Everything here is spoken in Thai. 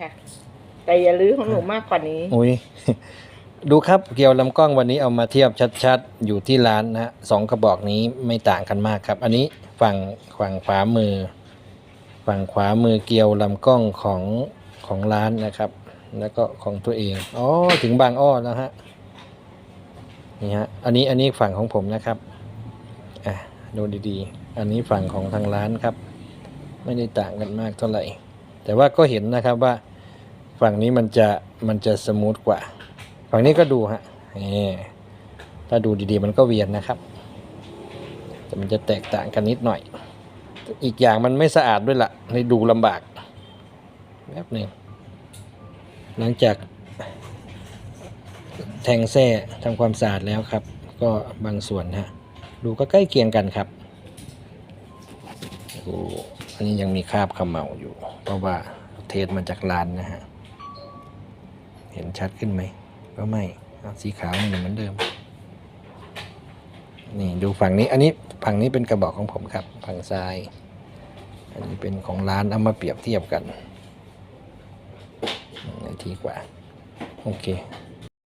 ค่ะ แต่อย่าลื้อของหนูมากกว่านี้ อุ้ย ดูครับเกี่ยวลำกล้องวันนี้เอามาเทียบชัดๆ อยู่ที่ร้านนะฮะสองกระบอกนี้ไม่ต่างกันมากครับ อันนี้ฝั่งฝั่งขวามือ ฝั่งขวามือเกี่ยวลำกล้องของของร้านนะครับ แล้วก็ของตัวเองอ๋อถึงบางอ้อแล้วฮะนี่ฮะอันนี้อันนี้ฝั่งของผมนะครับอะดูดีๆ อันนี้ฝั่งของทางร้านครับ ไม่ได้ต่างกันมากเท่าไหร่ แต่ว่าก็เห็นนะครับว่าฝั่งนี้มันจะมันจะสมูทกว่า ฝั่งนี้ก็ดูฮะนี่ถ้าดูดีๆ มันก็เวียนนะครับ แต่มันจะแตกต่างกันนิดหน่อย อีกอย่างมันไม่สะอาดด้วยละ่ะในดูลำบากแบบหนึ่งหลังจากแทงแส้ทำความสะอาดแล้วครับ ก็บางส่วนฮะดูก็ใกล้เคียงกันครับดูอั อันนี้ยังมีคราบขมเหลาอยู่ เพราะว่าเทสมาจากร้านนะฮะ เห็นชัดขึ้นไหม ก็ไม่ สีขาวนี่เหมือนเดิม นี่ดูฝั่งนี้ อันนี้ฝั่งนี้เป็นกระบอกของผมครับ ฝั่งซ้าย อันนี้เป็นของร้านเอามาเปรียบเทียบกันไหนทีกว่า โอเค